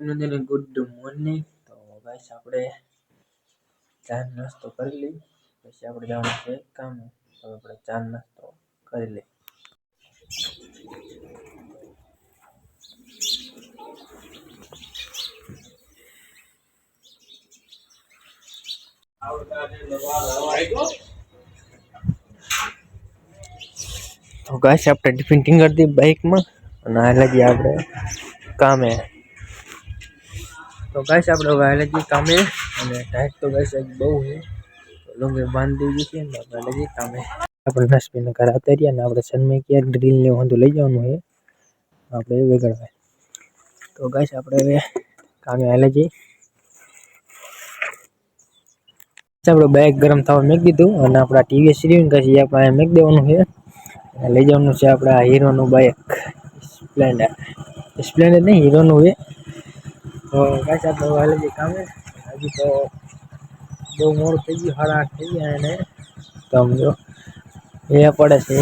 બધાને good morning તો guys આપણે ચા નાસ્તો કરી લઈ પછી આપણે જવાનું છે કામ. તો આપણે ચા નાસ્તો કરી લઈ તો ગાઈસ આપણે ટિફિન ટીંગર દી બાઇકમાં અને હાલ આપણે કામે. તો ગાઈસ, આપણે હવે હાલ જ કામે. અને ટાઈટ તો ગાઈસ બહુ છે. લુંગી બાંધી દીધી છે ને હાલ જ કામે. આપણે નસબીને ઘર આવતા અને આપણે સનમે ડ્રીલ ને વાંધો લઈ જવાનું છે. આપણે વેગળવાય વેગળવા તો ગાઈસ, આપણે હવે કામે હાલે જઈ આપણે બાઇક ગરમ થવા મેક દીધું અને આપણા ટીવી સીરીયન કશી આપણે મેક દેવાનું છે. અને લઈ જવાનું છે આપણા હીરોનું બાઇક સ્પ્લેન્ડર સ્પ્લેન્ડર નહીં, હીરોનું છે. તો ગાઈસ આપણે હવે હાલે જઈ કામે હજી તો બહુ મોડું થઈ ગયું, સાડા આઠ થઈ ગયા અને સમજો એ પડે છે.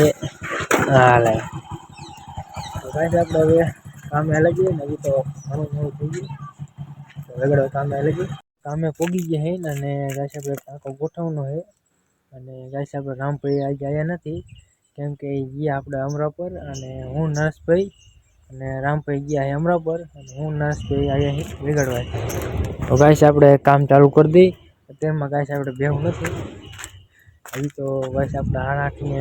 હાલે તો ગાઈસ હવે કામે હાલે ગયું ને, હજી તો ઘણું મોડું થઈ ગયું. તો વેગડો કામે જઈએ. કામે પોગી ગયા હે અને ગાઈસ, આપણે ટાંકો ગોઠવવાનો છે અને ગાઈસ, આપણે રામભાઈ આજે આવ્યા નથી. કેમ કે એ આપણે અમરાપર, અને હું નરેશભાઈ અને રામભાઈ ગયા છે હમણાં અને હું નર્સભાઈ આવ્યા વેગડવા તો કાંઈ આપણે કામ ચાલુ કરી દઈ. અત્યારમાં કાંઈ આપણે બેહું નથી. હજી તો બસ આપણે આઠ આઠને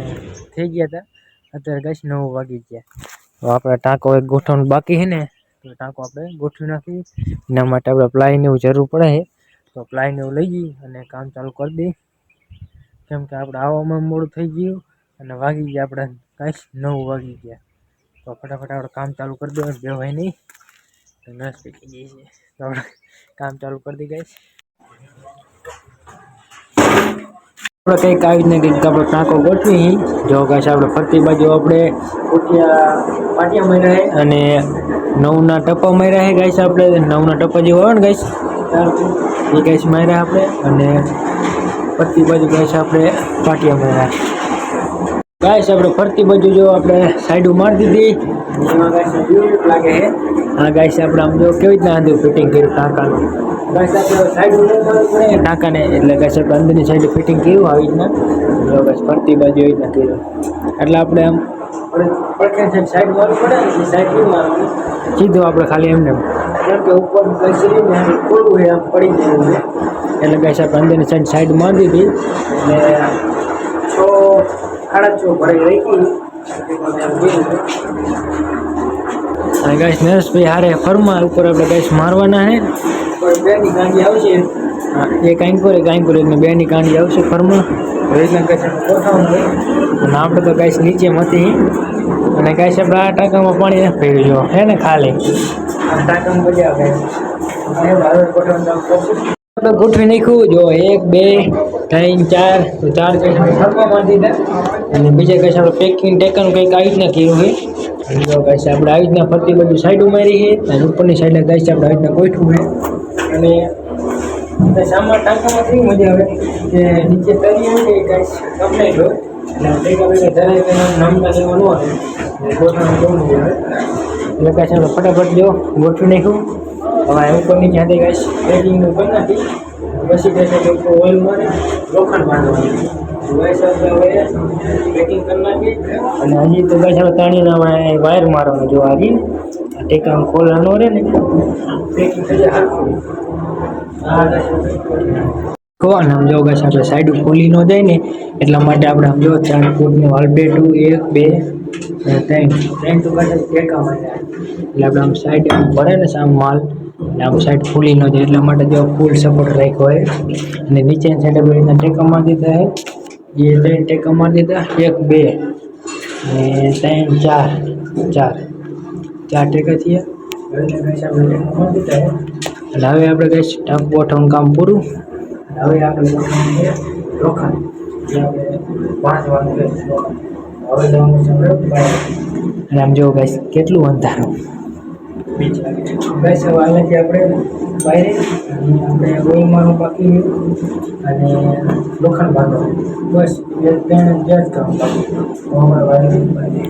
થઈ ગયા હતા. અત્યારે ગાઈશ નવ વાગી ગયા. તો આપણે ટાંકો એક ગોઠવણ બાકી છે ને, તો ટાંકો આપણે ગોઠવી નાખી એના માટે આપણે પ્લાયની એવું જરૂર પડે છે તો પ્લાયને એવું લઈ જઈએ અને કામ ચાલુ કરી દઈ કેમ કે આપણે આવવામાં મોડું થઈ ગયું અને વાગી ગયા આપણે કાંઈ નવ વાગી ગયા. તો ફટાફટ આપણે કામ ચાલુ કરી દેવાનું બેવાય નહીં તો નસ પીકી ગઈ છે તો આપણે કામ ચાલુ કરી દઈ ગાઈશ આપણે કંઈક આવી ને કંઈક આપણે ટાંકો ગોઠવી જો ગાઈશ આપણે ફરતી બાજુ આપણે ઉઠ્યા પાટિયા માર્યા અને નવના ટપ્પા માર્યા છે ગાઈશ આપણે નવના ટપ્પા જેવા હોય ને ગાઈશ એ ગાઈશ માર્યા આપણે અને ફરતી બાજુ ગાઈશ આપણે પાટિયા માર્યા ગાઈશ આપણે ફરતી બાજુ જો આપણે સાઈડ મારી દીધી. એમાં બ્યુટી લાગે છે. હા ગાઈસ આપણે આમ જો કેવી રીતના અંદર ફિટિંગ કર્યું ટાંકાનું ગાઈશ આપણે સાઈડ પડે. ટાંકાને એટલે ગાઈસ આપણે અંદરની સાઈડ ફિટિંગ કર્યું આવી રીતના. જો ગાઈસ ફરતી બાજુ એવી રીતના કર્યું. એટલે આપણે આમ સાઈડ મારવું પડે સાઈડ સીધું આપણે ખાલી એમને કેમ કે ઉપર ગાઈશ ને ખોલવું હોય આમ પડી ગયું એટલે ગાઈસ આપણે અંદરની સાઈડ સાઈડ મારી દીધી. એટલે છ સાડા ભરાઈ ગાઈસ નરેશભાઈ હારે ફરમા ઉપર આપણે ગાઈસ મારવાના હે. બેની કાંડી આવશે. એ કાંઈ કરે કાંઈ કરે એટલે બેની કાંડી આવશે ફરમાં અને આપણે તો ગાઈસ નીચે મતી અને ગાઈસ આપણે આ ટાંકામાં પાણી જો હે ને ખાલી. ટાંકામાં મજા આવે. આપણે ગોઠવી નાખ્યું જો એક, બે, ત્રણ, ચાર, તો ચાર કઈ માંડી દીધા અને બીજા કઈ આપણે પેકિંગ ટેકન કંઈક આવી રીતના કર્યું છે. અને જો ગાઈસ આપણે આવી રીતના ફરતી બધું સાઈડ ઉમેરી છે. અને ઉપરની સાઈડે ગાઈસ આપણે આવી રીતના ગોઠવું છે. અને સામાન ટાંકામાં મજા આવે. કે નીચે તરી આવે કે ગાઈસ કમ્પ્લેટ હોય. કંઈ લેવા આવે. ગોઠવાનું એટલે કાંઈ આપણે ફટાફટ જો ગોઠવી નાખ્યું. હવે ઉપર કોઈની હાથે ગાઈસ પેકિંગનું કોઈ નથી. પછી કહેશે કે ઓઇલ મારે લોખંડ બાંધવાનું અને હજી તો આપણે તાણીના વાયર મારવાનો જો આવી ટેકામ ખોલવાનો રહે ને. પેકિંગ કહો આમ જો ગાઈસ આપણે સાઈડ ખોલી ન જાય ને, એટલા માટે આપણે આમ જો ચાર ફૂટનું ટુ એક, બે, ત્રણ. ત્રણ તો માટે. એટલે આપણે આમ સાઈડ પડે ને સામ માલ આમ સાઈડ ફૂલી ન જાય એટલા માટે જો ફૂલ સપોર્ટ રાખ્યો હોય. અને નીચેની સાઈડ આપણે રીતના ટેકા મારી દીધા છે. એ ત્રણ ટેકા મારી દીધા, એક, બે ને ત્રણ, ચાર ચાર. ચાર ટેકા થયા. અને હવે આપણે કહીશ ટપ બોઠમ કામ પૂરું. હવે આપણે લોખંડ. હવે અને આમ જો ગાઈસ કેટલું અંધારું. હવે હાલેથી આપણે બાયરે આપણે મારવું બાકી છે અને લોખંડ બાંધો બસ એ ત્રણ જ કામ બાકી. તો આપણે વાયરિંગ બાંધી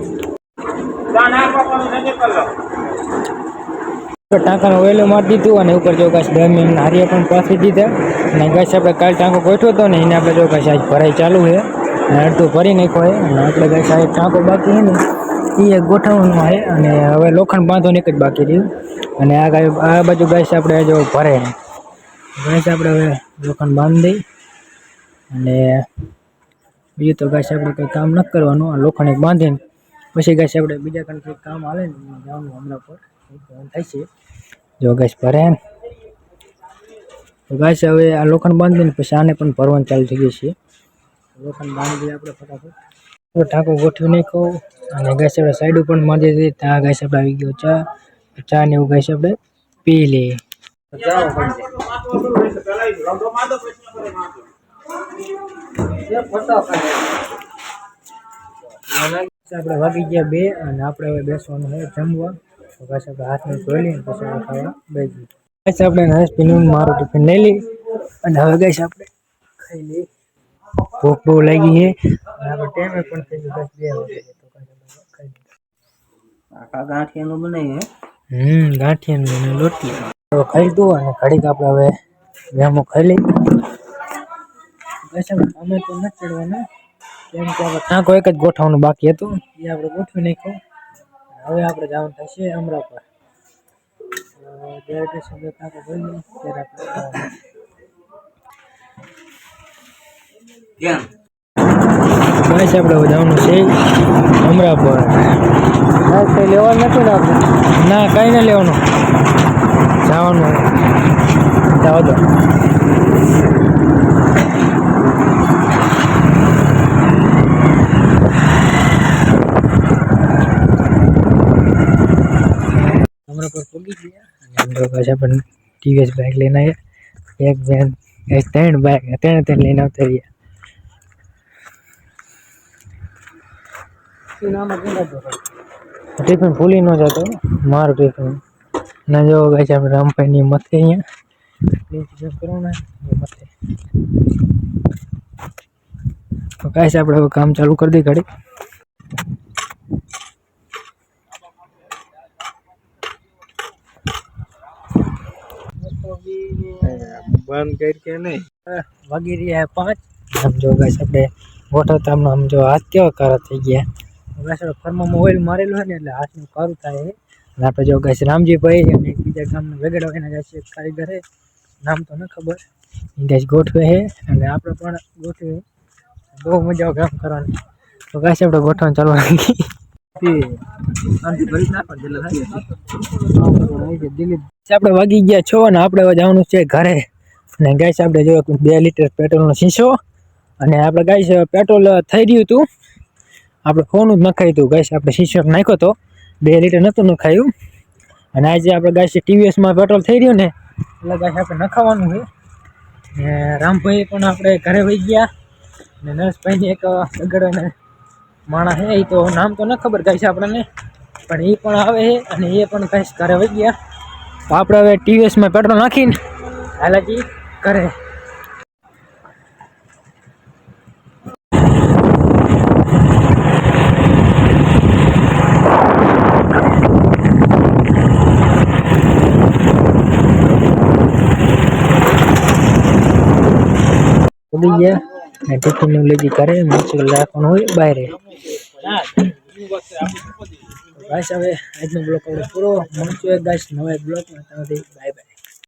ટાંકાનો વહેલો મારી દીધું અને ઉપર જો બે મિનિટ નારિયેળ પણ પાછી દીધા. અને ગાઈસ આપણે કાલ ટાંકો ગોઠવો હતો ને એને આપણે જો આજ ભરાઈ ચાલુ છે. અને અડધું ભરી નાખો છે. અને આપણે ગાઈસ આ ટાંકો બાકી છે ને એ એક ગોઠવવાનું છે. અને હવે લોખંડ બાંધવાનું એક જ બાકી રહ્યું. અને આ ગાય આ બાજુ ગાઈસ આપણે જો ભરે ગાઈસ આપણે હવે લોખંડ બાંધી દઈ અને બીજું તો ગાઈસ આપણે કંઈ કામ ન કરવાનું, આ લોખંડ બાંધીને પછી ગાઈસ આપણે બીજા કંઈ કામ આવે ને જવાનું હમણાં પર. થાય છે. જો ગાઈસ ભરે તો ગાઈસ હવે આ લોખંડ બાંધીને પછી આને પણ ભરવાનું ચાલુ થઈ ગયું છે. લોખંડ બાંધી આપણે ફટાફટ. ટાંકો ગોઠવી નાખો અને ગાય આપણે સાઈડ ઉપર મારી દીધી. ત્યાં ગાઈસ આપણે આવી ગયો ચા. ચા ને એવું ગાઈસ આપણે પી લઈએ આપણે વાગી ગયા બે અને આપણે હવે બેસવાનું છે જમવા. તો પાછા આપણે હાથને ધોઈ લઈએ પછી આપણે ખાવા બેસી પછી આપણે નાશ પીનું મારું ટિફિન લઈ લઈ અને હવે ગઈશ આપણે ખાઈ લઈએ. ભૂખ બહુ લાગી છે. અને આપણે ટાઈમે પણ થઈ ગયું દસ બે વાગે. તો પાછા આપણે ખાઈ લઈએ. આખા ગાંઠિયાનું બનાવીએ. હમ ગાંઠિયાનું અને લોટી તો ખાઈ દો અને ઘડીક આપણે હવે વેમો ખાઈ લઈ બસ અમે તો નથી ચડવાના. કેમ કે આપણે ટાંકો એક જ ગોઠવવાનું બાકી હતું. એ આપણે ગોઠવી નાખ્યો. હવે આપણે જવાનું થશે અમરાપર. જ્યારે સમય ટાંકો ભરી લઈએ ત્યારે આપણે જવાનું. કેમ છે આપણે જવાનું છે. અમરાપર. કંઈ લેવાનું નથી ને આપણે ના કંઈ નહીં લેવાનું. જવાનું. જાવ તો અમરાપર પહોંચી ગયા. અને અંદર પાછા પણ ટીવીએસ બાઇક લઈને આવ્યા. એક બેન ત્રણ બાઇક ત્રણ ત્રણ લઈને આવતા રહ્યા. ટિફિન ભૂલી ન જતો મારું ટિફિન. ના જો ગાઈસ આપણે રામભાઈની મથે અહીંયા. કરો ને એ મથે. તો ગાઈસ આપણે હવે કામ ચાલુ કરી દઈએ ઘડી બંધ કરી કે નહીં? વાગી રહ્યા પાંચ. આમ જો ગાઈસ આપણે ગોઠવતા હમણાં આમ જો હાથ કેવા કારા થઈ ગયા. ગાઈસ આપણે ફરમાં મોબાઈલ મારેલો હોય ને એટલે હાથનું કારું થાય છે. અને આપણે જો ગાઈશ રામજીભાઈ અને બીજા ગામના વેગડા એના ગાઈસ છે કારીગર છે. નામ તો ન ખબર. એ ગાઈસ ગોઠવે છે અને આપણે પણ ગોઠવે બહુ મજા આવે કામ કરવાની. તો ગાઈસ આપણે ગોઠવાનું ચાલુ રાખી આપણે વાગી ગયા છો અને આપણે જવાનું છે ઘરે. અને ગાઈસ આપણે જો બે લીટર પેટ્રોલનો શીશો. અને આપણે ગાઈસ પેટ્રોલ થઈ રહ્યું હતું. આપણે ફોનું જ નખાયું હતું ગાઈસ આપણે શીશો નાખ્યો હતો બે લીટર નહોતું નખાયું અને આજે આપણે ગાઈશ ટીવીએસમાં પેટ્રોલ થઈ રહ્યું ને, એટલે ગાય આપણે નખાવાનું છે. ને રામભાઈ પણ આપણે ઘરે વહી ગયા. ને નરેશભાઈની એક સગડ માણસ છે, એ તો નામ તો ન ખબર ગાઈશ આપણને, પણ એ પણ આવે છે અને એ પણ ગાઈશ ઘરે વહી ગયા. તો આપણે હવે ટીવીએસમાં પેટ્રોલ નાખીને હાલાકી કરે. ઉડી ગયા. અને ટિફિનનું લઈ કરે મચ્છર રાખવાનું હોય બહાર ગાઈસ, હવે આજનો બ્લોક આપણે પૂરો. મળશું એક ગાઈસ નવા બ્લોકમાં. Bye bye